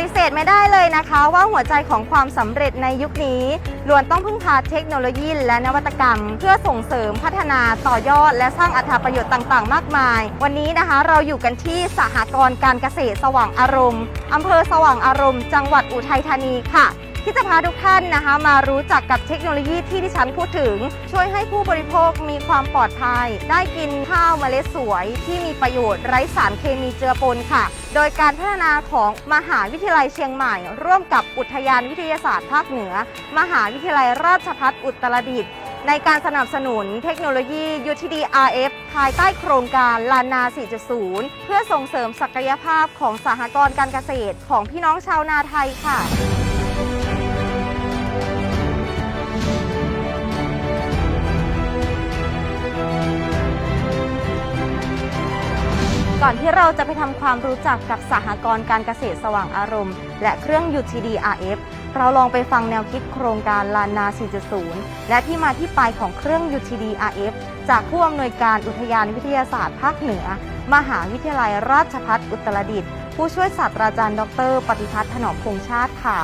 ฏิเสธไม่ได้เลยนะคะ ว่าหัวใจของความสำเร็จในยุคนี้ล้วนต้องพึ่งพาเทคโนโลยีและนวัตกรรม เพื่อส่งเสริมพัฒนาต่อยอด และสร้างอัตราประโยชน์ต่างๆ มากมาย วันนี้นะคะเราอยู่กันที่สหกรณ์การเกษตรสว่างอารมณ์อำเภอสว่างอารมณ์ จังหวัดอุทัยธานีค่ะ ที่จะพาทุกท่านนะคะ มารู้จักกับเทคโนโลยีที่ดิฉันพูดถึง ช่วยให้ผู้บริโภคมีความปลอดภัย ได้กินข้าวเมล็ดสวย ที่มีประโยชน์ไร้สารเคมีเจือปนค่ะ โดยการพัฒนาของมหาวิทยาลัยเชียงใหม่ ร่วมกับอุทยานวิทยาศาสตร์ภาคเหนือ มหาวิทยาลัยราชภัฏอุตรดิตถ์ในการสนับสนุนเทคโนโลยี UTD RF ภายใต้โครงการลานา 4.0 เพื่อส่งเสริมศักยภาพของสหกรณ์การเกษตรของพี่น้องชาวนาไทยค่ะ ก่อนที่เราจะไปทำความรู้จักกับสหกรณ์การเกษตรสว่างอารมณ์ และเครื่อง UTD RF เราลองไปฟังแนวคิดโครงการลานนา 4.0 และที่มาที่ไปของเครื่อง UTD RF จากผู้อำนวยการอุทยานวิทยาศาสตร์ภาคเหนือ มหาวิทยาลัยราชภัฏอุตรดิตถ์ผู้ช่วยศาสตราจารย์ ดร ปฏิพัฒน์ถนอมพงษ์ชาติค่ะ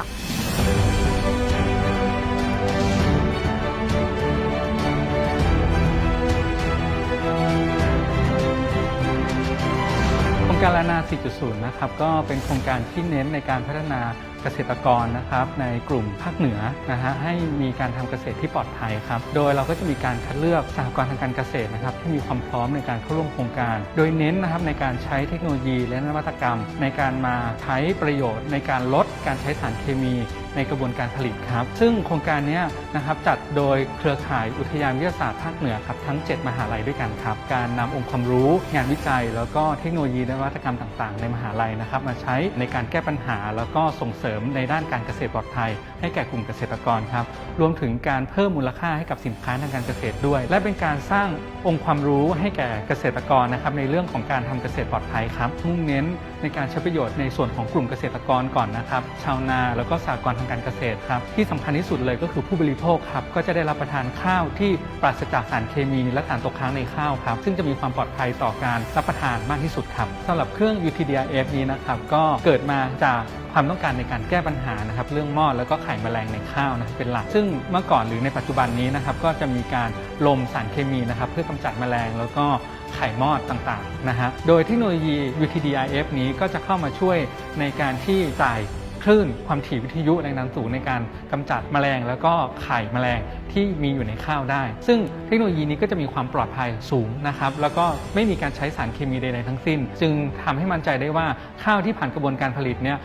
การลนา 4.0 นะครับก็เป็นโครงการที่เน้นในการพัฒนาเกษตรกรนะครับในกลุ่มภาคเหนือนะฮะให้มีการทำเกษตรที่ปลอดภัยครับโดยเราก็จะมีการคัดเลือกสหกรณ์ทางการเกษตรนะครับที่มีความพร้อมในการเข้าร่วมโครงการ โดยเน้นนะครับในการใช้เทคโนโลยีและนวัตกรรม ในการมาใช้ประโยชน์ในการลดการใช้สารเคมี ในกระบวนการผลิตครับ ซึ่งโครงการนี้นะครับจัดโดยเครือข่ายอุทยานวิทยาศาสตร์ภาคเหนือครับทั้ง 7 มหาลัยด้วยกันครับ การนำองค์ความรู้ งานวิจัย แล้วก็เทคโนโลยีนวัตกรรมต่างๆ ในมหาลัยนะครับมาใช้ในการแก้ปัญหา แล้วก็ส่งเสริมในด้านการเกษตรปลอดภัย ให้แก่กลุ่มเกษตรกรครับรวมถึงการเพิ่มมูลค่าให้กับสินค้าทางการเกษตรด้วย และเป็นการสร้างองค์ความรู้ให้แก่เกษตรกรนะครับในเรื่องของการทำเกษตรปลอดภัยครับมุ่งเน้นในการใช้ประโยชน์ในส่วนของกลุ่มเกษตรกรก่อนนะครับชาวนาแล้วก็สหกรางการเกษตรครับ ที่สำคัญที่สุดเลยก็คือผู้บริโภคครับก็จะได้รับประทานข้าวที่ปราศจากสารเคมีและสารตกค้างในข้าวครับ ซึ่งจะมีความปลอดภัยต่อการรับประทานมากที่สุดครับสำหรับเครื่อง UTDRF นี้นะครับก็เกิดมาจากความต้องการในการแก้ปัญหานะครับเรื่องมอดแล้วก็ไข่แมลงในข้าวนะเป็นหลัก ซึ่งเมื่อก่อนหรือในปัจจุบันนี้นะครับก็จะมีการลมสารเคมีนะครับเพื่อกำจัดแมลงแล้วก็ไข่มอดต่างๆนะฮะโดยเทคโนโลยี UTDRF นี้ก็จะเข้ามาช่วยในการที่จ่าย คลื่นความถี่วิทยุแรงดันสูงในการกำจัดแมลง แล้วก็ไข่แมลงที่มีอยู่ในข้าวได้ ซึ่งเทคโนโลยีนี้ก็จะมีความปลอดภัยสูงนะครับแล้วก็ไม่มีการใช้สารเคมีใดๆทั้งสิ้น จึงทำให้มั่นใจได้ว่าข้าวที่ผ่านกระบวนการผลิตเนี่ย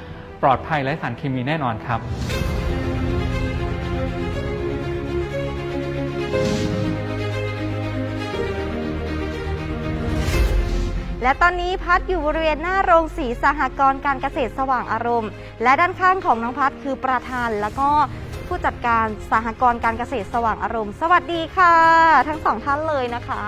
ปลอดภัยและสารเคมีแน่นอนครับ และตอนนี้พัดอยู่บริเวณหน้าโรงสีสหกรณ์การเกษตรสว่างอารมณ์ และด้านข้างของน้องพัดคือประธานแล้วก็ผู้จัดการสหกรณ์การเกษตรสว่างอารมณ์ สวัสดีค่ะ ทั้งสองท่านเลยนะคะ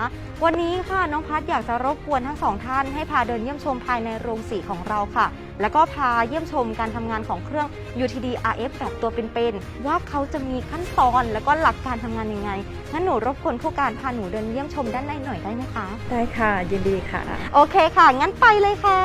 วันนี้ค่ะน้องพัดอยากจะรบกวนทั้งสองท่านให้พาเดินเยี่ยมชมภายในโรงสีของเราค่ะ แล้วก็พาเยี่ยมชมการทำงานของเครื่อง UTD RF แบบตัวเป็นๆว่าเขาจะมีขั้นตอนแล้วก็หลักการทำงานยังไงงั้นหนูรบกวนผู้การพาหนูเดินเยี่ยมชมด้านในหน่อยได้ไหมคะ ได้ค่ะยินดีค่ะ โอเคค่ะ งั้นไปเลยค่ะ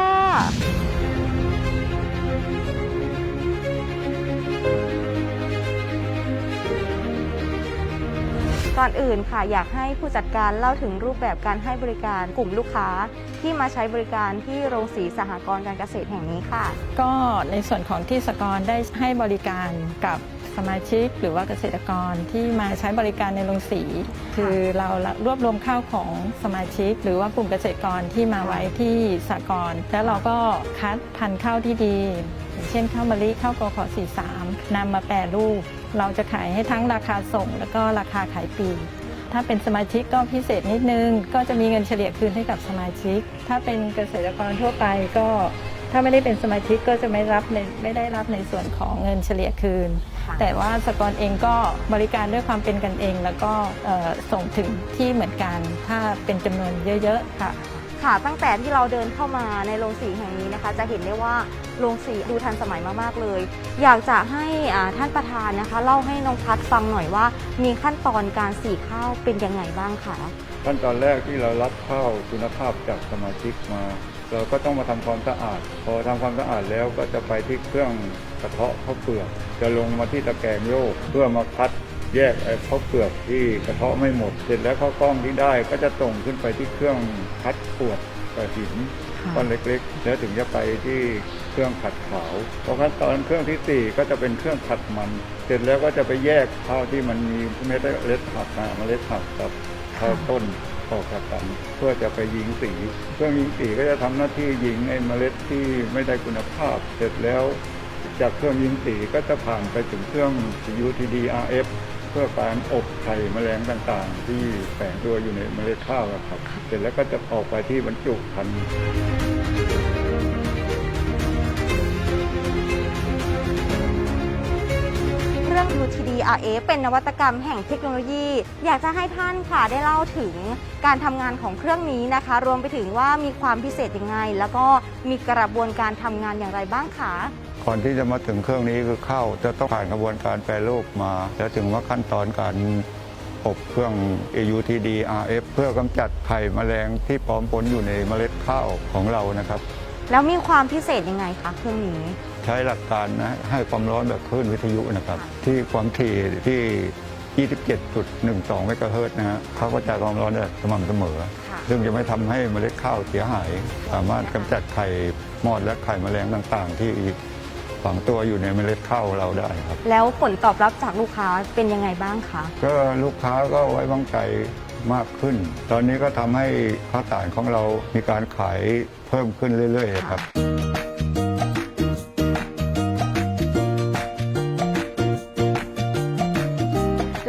ก่อนอื่นค่ะอยากให้ผู้จัดการเล่าถึงรูปแบบการให้บริการกลุ่มลูกค้าที่มาใช้บริการที่โรงสีสหกรณ์การเกษตรแห่งนี้ค่ะ ก็ในส่วนของที่สกรได้ให้บริการกับสมาชิกหรือว่าเกษตรกรที่มาใช้บริการในโรงสี คือเรารวบรวมข้าวของสมาชิก หรือว่ากลุ่มเกษตรกรที่มาไว้ที่สหกรณ์แล้วเราก็คัดพันธุ์ข้าวที่ดี เช่นข้าวมะลิข้าวกขอ43นำมาแปรรูป เราจะขายให้ทั้งราคาส่ง แล้วก็ราคาขายปลีกถ้าเป็นสมาชิกก็พิเศษนิดนึง ก็จะมีเงินเฉลี่ยคืนให้กับสมาชิก ถ้าเป็นเกษตรกรทั่วไปก็ถ้าไม่ได้เป็นสมาชิกก็จะไม่รับในไม่ได้รับในส่วนของเงินเฉลี่ยคืนค่ะแต่ว่าสกรเองก็บริการด้วยความเป็นกันเอง แล้วก็เอ่อส่งถึงที่เหมือนกัน ถ้าเป็นจำนวนเยอะ ๆ ค่ะ ค่ะ ตั้งแต่ที่เราเดินเข้ามาในโรงสีแห่งนี้นะคะ จะเห็นได้ว่าโรงสีดูทันสมัยมากๆเลย อยากจะให้ท่านประธานนะคะ เล่าให้น้องพัดฟังหน่อยว่า มีขั้นตอนการสีข้าวเป็นยังไงบ้างคะขั้นตอนแรกที่เรารับข้าวคุณภาพจากสมาชิกมา เราก็ต้องมาทำความสะอาด พอทำความสะอาดแล้วก็จะไปที่เครื่องกระเทาะข้าวเปลือกจะลงมาที่ตะแกรงโยกเพื่อมาคัด แยกไอ้ข้าวเปลือกที่กระเทาะไม่หมด เสร็จแล้วข้าวกล้องที่ได้ก็จะส่งขึ้นไปที่เครื่องคัดปวดกับหินก้อนเล็กๆ แล้วถึงจะไปที่เครื่องขัดขาวพอขั้นตอนเครื่องที่สี่ก็จะเป็นเครื่องขัดมัน เสร็จแล้วก็จะไปแยกข้าวที่มันมีเม็ดเล็ดผักนะเมล็ดผักกับข้าวต้นออกจากกันเพื่อจะไปยิงสี เครื่องยิงสีก็จะทำหน้าที่ยิงไอ้เมล็ดที่ไม่ได้คุณภาพ เสร็จแล้ว จากเครื่องยิงสีก็จะผ่านไปถึงเครื่อง UTD RF เพื่อการอบไข่แมลงต่างๆ ที่แฝงตัวอยู่ในเมล็ดข้าวอะครับ เสร็จแล้วก็จะออกไปที่บรรจุภัณฑ์เครื่อง UTD RF เป็นนวัตกรรมแห่งเทคโนโลยี อยากจะให้ท่านค่ะได้เล่าถึงการทำงานของเครื่องนี้นะคะ รวมไปถึงว่ามีความพิเศษยังไง แล้วก็มีกระบวนการทำงานอย่างไรบ้างคะ ก่อนที่จะมาถึงเครื่องนี้คือข้าวจะต้องผ่านกระบวนการแปรรูปมา แล้วถึงว่าขั้นตอนการอบเครื่อง AUTD RF เพื่อกำจัดไข่แมลงที่ปลอมปนอยู่ในเมล็ดข้าวของเรานะครับ แล้วมีความพิเศษยังไงคะเครื่องนี้ ใช้หลักการนะให้ความร้อนแบบคลื่นวิทยุนะครับ ที่ความถี่ที่ 27.12 เมกะเฮิรตซ์นะฮะเขาก็จะความร้อนแบบสม่ำเสมอค่ะซึ่งจะไม่ทำให้เมล็ดข้าวเสียหาย สามารถกำจัดไข่มอดและไข่แมลงต่าง ๆ ที่ ฝังตัวอยู่ในเมล็ดข้าวเราได้ครับ แล้วผลตอบรับจากลูกค้าเป็นยังไงบ้างคะก็ลูกค้าก็ไว้วางใจมากขึ้น ตอนนี้ก็ทำให้ข้าวสารของเรามีการขายเพิ่มขึ้นเรื่อยๆครับ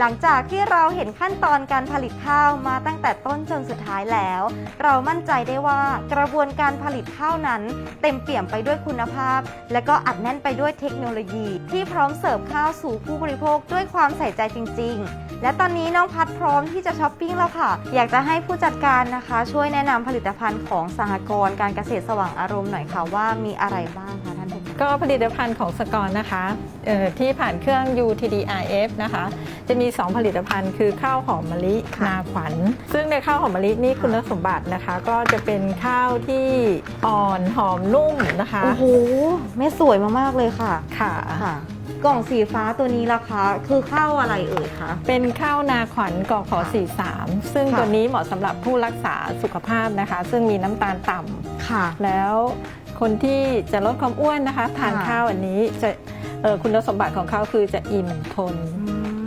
ลังจากที่เราเห็นขั้นตอนการผลิตข้าวมาตั้งแต่ต้นจนสุดท้ายแล้ว เรามั่นใจได้ว่ากระบวนการผลิตข้าวนั้น เต็มเปี่ยมไปด้วยคุณภาพ และก็อัดแน่นไปด้วยเทคโนโลยี ที่พร้อมเสิร์ฟข้าวสู่ผู้บริโภคด้วยความใส่ใจจริง ๆ และตอนนี้น้องพัดพร้อมที่จะช้อปปิ้งแล้วค่ะ อยากจะให้ผู้จัดการนะคะ ช่วยแนะนำผลิตภัณฑ์ของสหกรณ์การเกษตรสว่างอารมณ์หน่อยค่ะว่ามีอะไรบ้างคะท่านผู้ก็ผลิตภัณฑ์ของสกรนะคะเอ่อที่ผ่านเครื่อง UTDRF นะคะ จะมี 2 ผลิตภัณฑ์คือข้าวหอมมะลิค่ะนาขวัญ ซึ่งในข้าวหอมมะลินี่คุณสมบัตินะคะ ก็จะเป็นข้าวที่อ่อนหอมนุ่มนะคะโอ้โหแม่สวยมากๆเลยค่ะค่ะค่ะ กล่องสีฟ้าตัวนี้ล่ะคะ คือข้าวอะไรเอ่ยคะ เป็นข้าวนาขวัญกอขอ43 ซึ่งค่ะตัวนี้เหมาะสำหรับผู้รักษาสุขภาพนะคะ ซึ่งมีน้ำตาลต่ำค่ะ แล้วคนที่จะลดความอ้วนนะคะ ทานค่ะข้าวอันนี้จะเอ่อคุณสมบัติของเขาคือจะอิ่มทน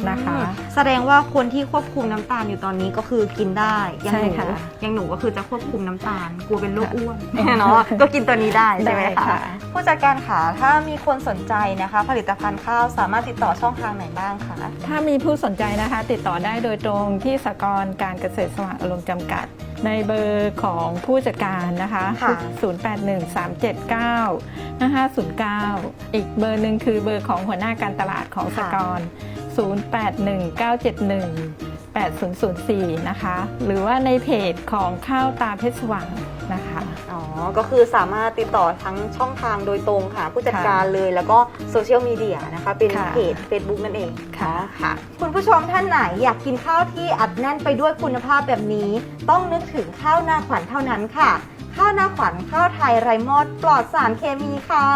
นะคะ แสดงว่าคนที่ควบคุมน้ำตาลอยู่ตอนนี้ก็คือกินได้อย่างหนูใช่ค่ะอย่างหนูก็คือจะควบคุมน้ำตาลกลัวเป็นโรคอ้วนเนาะก็กินตัวนี้ได้ใช่ไหมได้คะค่ะ ผู้จัดการค่ะถ้ามีคนสนใจนะคะ ผลิตภัณฑ์ข้าวสามารถติดต่อช่องทางไหนบ้างคะถ้ามีผู้สนใจนะคะ ติดต่อได้โดยตรงที่สกรการเกษตรสว่างอารมณ์จำกัด ในเบอร์ของผู้จัดการนะคะค่ะ081379 5509 อีกเบอร์หนึ่งคือเบอร์ของหัวหน้าการตลาดของสกร081971 8004 นะคะ หรือว่าในเพจของข้าวตาเพชรสว่างนะคะ อ๋อ ก็คือสามารถติดต่อทั้งช่องทางโดยตรงค่ะ ผู้จัดการเลยแล้วก็โซเชียลมีเดียนะคะ เป็นค่ะเพจ Facebook นั่นเองค่ะค่ะ คุณผู้ชมท่านไหนอยากกินข้าวที่อัดแน่นไปด้วยคุณภาพแบบนี้ ต้องนึกถึงข้าวหน้าขวัญเท่านั้นค่ะ ข้าวหน้าขวัญข้าวไทยไรมอดปลอดสารเคมีค่ะ